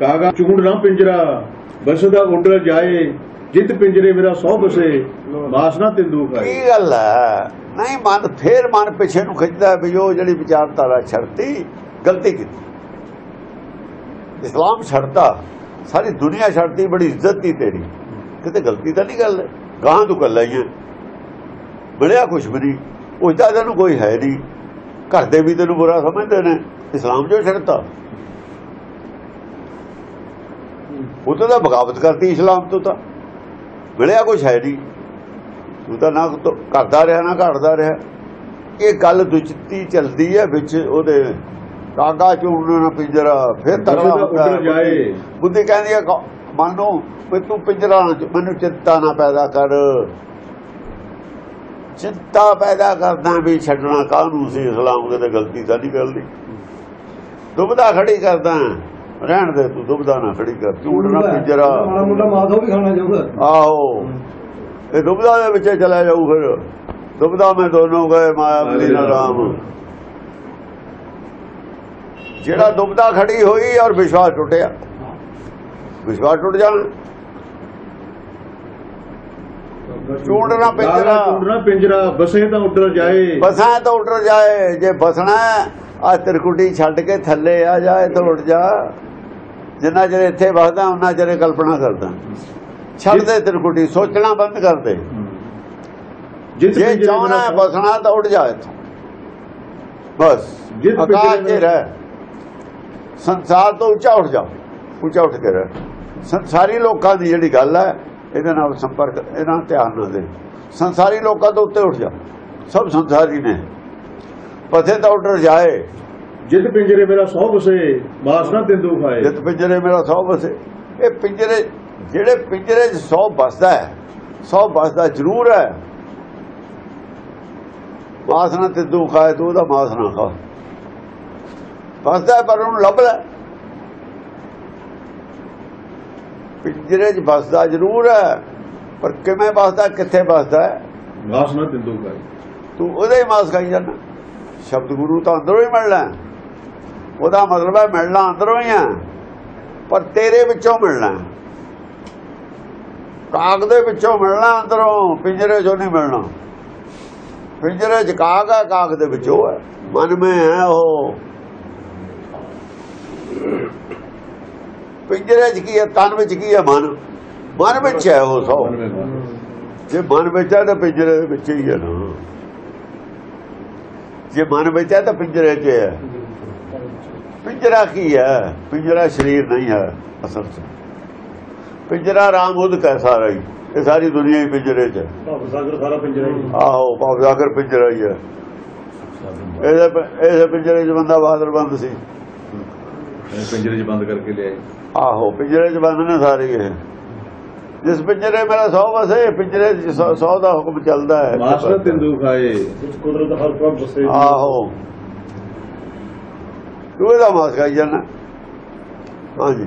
ਕਾਗਾ ਚੂੜ ਨਾ ਪਿੰਜਰਾ, ਬਸਦਾ ਉੱਡਰ ਜਾਏ, ਜਿਤ ਪਿੰਜਰੇ ਮੇਰਾ ਸੌ ਬਸੇ, ਮਾਸ ਤਿੰਦੂ ਖਾਏ। ਕੀ ਗੱਲ ਹੈ? ਨਹੀਂ, ਮਨ ਫੇਰ ਮਨ ਪਿੱਛੇ ਨੂੰ ਖਿੱਚਦਾ ਵੀ ਉਹ ਜਿਹੜੀ ਵਿਚਾਰਧਾਰਾ ਛੱਡਤੀ, ਗਲਤੀ ਕੀਤੀ। ਇਸਲਾਮ ਛੱਡਤਾ, ਸਾਰੀ ਦੁਨੀਆ ਛੱਡਤੀ, ਬੜੀ ਇੱਜ਼ਤ ਦੀ ਤੇਰੀ। ਕਿਤੇ ਗਲਤੀ ਤਾਂ ਨਹੀਂ ਗੱਲ? ਗਾਂ ਤੂੰ ਕੱਲਾ ਹੀ ਹੈ ਮਿਲਿਆ ਕੁਛ ਵੀ ਨਹੀਂ। ਉਸਦਾ ਤੈਨੂੰ ਕੋਈ ਹੈ ਨਹੀਂ। ਘਰ ਦੇ ਵੀ ਤੈਨੂੰ ਬੁਰਾ ਸਮਝਦੇ ਨੇ। ਇਸਲਾਮ ਜੋ ਛੱਡਤਾ। ਉਹ ਤਾਂ ਬਗਾਵਤ ਕਰਤੀ ਇਸਲਾਮ ਤੋਂ ਤਾਂ। ਮਿਲਿਆ ਕੁਛ ਹੈ ਨਹੀਂ। ਤੂੰ ਤਾਂ ਨਾ ਕਰਦਾ ਰਿਹਾ ਨਾ ਘਟਦਾ ਰਿਹਾ। ਇਹ ਗੱਲ ਦੁਚਿੱਤੀ ਚੱਲਦੀ ਹੈ ਵਿੱਚ ਉਹਦੇ ਕਾਗਾ ਚੂੜਨ ਨਾ ਪਿੰਜਰਾ ਫਿਰ ਤਰਲਾ ਹੁੰਦਾ ਬੁੱਧੀ ਕਹਿੰਦੀ ਹੈ ਮਨ ਵੀ ਤੂੰ ਪਿੰਜਰਾ ਮੈਨੂੰ ਚਿੰਤਾ ਨਾ ਪੈਦਾ ਕਰ। ਚਿੰਤਾ ਪੈਦਾ ਕਰਦਾ ਵੀ ਛੱਡਣਾ ਕਾਹਨੂੰ ਸੀ। ਇਸਲਾਮ ਦੇ ਤੇ ਗਲਤੀ ਤਾਂ ਨਹੀਂ ਕਰਦੀ ਦੁਬਦਾ ਖੜੀ ਕਰਦਾ ਰਹਿਣ ਦੇ ਤੂੰ ਦੁਬਦਾ ਨਾ ਖੜੀ ਕਰ ਚੂੜਨਾ ਪਿੰਜਰਾ। ਮਾੜਾ ਮੋਟਾ ਮਾਸਾ ਵੀ ਖਾਣਾ ਚਾਹੁੰਦਾ। ਆਹੋ। ਇਹ ਦੁਬਦਾ ਦੇ ਵਿੱਚ ਚਲਾ ਜਾਊ ਫਿਰ। ਦੁਬਦਾ ਮੈਂ ਦੋਨੋਂ ਗਏ ਮਾਇਆ ਮਿਲੀ ਨਾ ਰਾਮ ਜਿਹੜਾ ਦੁਬਦਾ ਖੜੀ ਹੋਈ ਔਰ ਵਿਸ਼ਵਾਸ ਟੁੱਟਿਆ। ਵਿਸ਼ਵਾਸ ਟੁੱਟ ਜਾਣਾ। ਚੂੜਨਾ ਪਿੰਜਰਾ ਕਾਗਾ ਚੂੜ ਨਾ ਪਿੰਜਰਾ ਬਸੇ ਤਾਂ ਉੱਡਰ ਜਾਏ। ਬਸਾਂ ਤਾਂ ਉੱਡ ਜਾਏ। ਜੇ ਬਸਣਾ ਆ ਤਿਰਕੁਟੀ ਛੱਡ ਕੇ ਥੱਲੇ ਆ ਜਾਏ ਤਾਂ ਉੱਡ ਜਾ। ਜਿੰਨਾ ਚਿਰ ਇੱਥੇ ਵਸਦਾ ਉਹਨਾਂ ਚਿਰ ਕਲਪਨਾ ਕਰਦਾ। ਛੱਡ ਦੇ ਤਿਰਕੁਟੀ ਸੋਚਣਾ ਬੰਦ ਕਰ ਦੇ। ਜਿਤ ਜੇ ਚਾਹਣਾ ਬਸਣਾ ਤਾਂ ਉੱਡ ਜਾ ਇੱਥੋਂ। ਬਸ ਜਿੱਤ ਆਕਾਸ਼ 'ਚ ਰਹਿ। ਸੰਸਾਰ ਤੋਂ ਉੱਚਾ ਉੱਠ ਜਾ। ਉੱਚਾ ਉੱਠ ਕੇ ਰਹਿ। ਸੰਸਾਰੀ ਲੋਕਾਂ ਦੀ ਜਿਹੜੀ ਗੱਲ ਹੈ ਇਹਦੇ ਨਾਲ ਸੰਪਰਕ ਇਹਨਾਂ ਧਿਆਨ ਨਾ ਦੇ। ਸੰਸਾਰੀ ਲੋਕਾਂ ਤੋਂ ਉੱਤੇ ਉੱਠ ਜਾ। ਸਭ ਸੰਸਾਰੀ ਨੇ। ਪਥੇ ਤਾਂ ਉੱਡ ਜਾਏ। ਜਿਤ ਪਿੰਜਰੇ ਮੇਰਾ ਸੌ ਬਸੇ ਮਾਸ ਨਾ ਤਿੰਦੂ ਖਾਏ। ਜਿਤ ਪਿੰਜਰੇ ਮੇਰਾ ਸੌ ਬਸੇ ਇਹ ਪਿੰਜਰੇ ਜਿਹੜੇ ਪਿੰਜਰੇ 'ਚ ਸੌ ਬਸਦਾ ਹੈ ਸੌ ਬਸਦਾ ਜ਼ਰੂਰ ਹੈ। ਮਾਸ ਨਾ ਤੇ ਦੁੱਖ ਆਏ ਤੂੰ ਉਹਦਾ ਮਾਸ ਨਾ ਖਾ। ਬਸਦਾ ਪਰ ਉਹਨੂੰ ਲੱਭ ਲੈ ਪਿੰਜਰੇ 'ਚ ਬਸਦਾ ਜ਼ਰੂਰ ਹੈ ਪਰ ਕਿਵੇਂ ਬਸਦਾ ਕਿੱਥੇ ਬਸਦਾ ਹੈ? ਮਾਸ ਨਾ ਤਿੰਦੂ ਖਾਏ। ਤੂੰ ਉਹਦਾ ਹੀ ਮਾਸ ਖਾਈ ਜਾਂਦਾ। ਸ਼ਬਦ ਗੁਰੂ ਤਾਂ ਅੰਦਰੋਂ ਹੀ ਮਿਲਣਾ ਹੈ। ਉਹਦਾ ਮਤਲਬ ਹੈ ਮਿਲਣਾ ਅੰਦਰੋਂ ਹੀ ਹੈ ਪਰ ਤੇਰੇ ਵਿੱਚੋਂ ਮਿਲਣਾ। ਕਾਗ ਦੇ ਵਿੱਚੋਂ ਮਿਲਣਾ ਅੰਦਰੋਂ ਪਿੰਜਰੇ 'ਚੋਂ ਨਹੀਂ ਮਿਲਣਾ। ਪਿੰਜਰੇ 'ਚ ਕਾਗ ਹੈ ਕਾਗ ਦੇ ਵਿੱਚੋਂ ਹੈ ਮਨ में ਹੈ ਉਹ। ਪਿੰਜਰੇ 'ਚ ਕੀ ਹੈ ਤਨ ਵਿੱਚ ਕੀ ਹੈ ਮਨ? ਮਨ ਵਿੱਚ ਹੈ ਉਹ ਸੋ। ਜੇ ਮਨ ਵਿੱਚ ਹੈ ਤਾਂ ਪਿੰਜਰੇ ਵਿੱਚ ਹੀ ਹੈ ਨਾ। ਜੇ ਮਨ ਵਿੱਚ ਹੈ ਤਾਂ ਪਿੰਜਰੇ 'ਚ ਹੈ ਪਿੰਜਰਾ ਕੀ ਹੈ? ਪਿੰਜਰਾ ਸਰੀਰ ਨਹੀਂ ਹੈ ਅਸਲ 'ਚ। ਪਿੰਜਰਾ ਰਾਮ ਉਦ ਹੈ ਸਾਰਾ ਹੀ। ਇਹ ਸਾਰੀ ਦੁਨੀਆ ਹੀ ਪਿੰਜਰੇ 'ਚ ਭਾਵ ਸਾਗਰ ਸਾਰਾ ਪਿੰਜਰਾ ਹੀ ਆਹੋ ਭਾਵ ਪਿੰਜਰਾ ਹੀ ਹੈ। ਇਹਦੇ ਪ- ਇਹਦੇ ਪਿੰਜਰੇ 'ਚ ਬੰਦਾ ਬਾਦਰ ਬੰਦ ਸੀ। ਪਿੰਜਰੇ 'ਚ ਬੰਦ ਕਰਕੇ ਲਿਆਏ। ਆਹੋ ਪਿੰਜਰੇ 'ਚ ਬੰਦ ਨੇ ਸਾਰੇ ਇਹ। ਜਿਸ ਪਿੰਜਰੇ ਮੇਰਾ ਸੌ ਵਸੇ ਪਿੰਜਰੇ 'ਚ ਸੌ- ਸੌ ਦਾ ਹੁਕਮ ਚੱਲਦਾ ਹੈ। ਮਾਸ ਨਾ ਤਿੰਦੂ ਖਾਏ। ਕੁਦਰਤ ਹਰ ਪ੍ਰਭ ਬਸੇ ਆਹੋ। ਤੂੰ ਦਾ ਮਾਸ ਖਾਈ ਜਾਣਾ ਹਾਂਜੀ।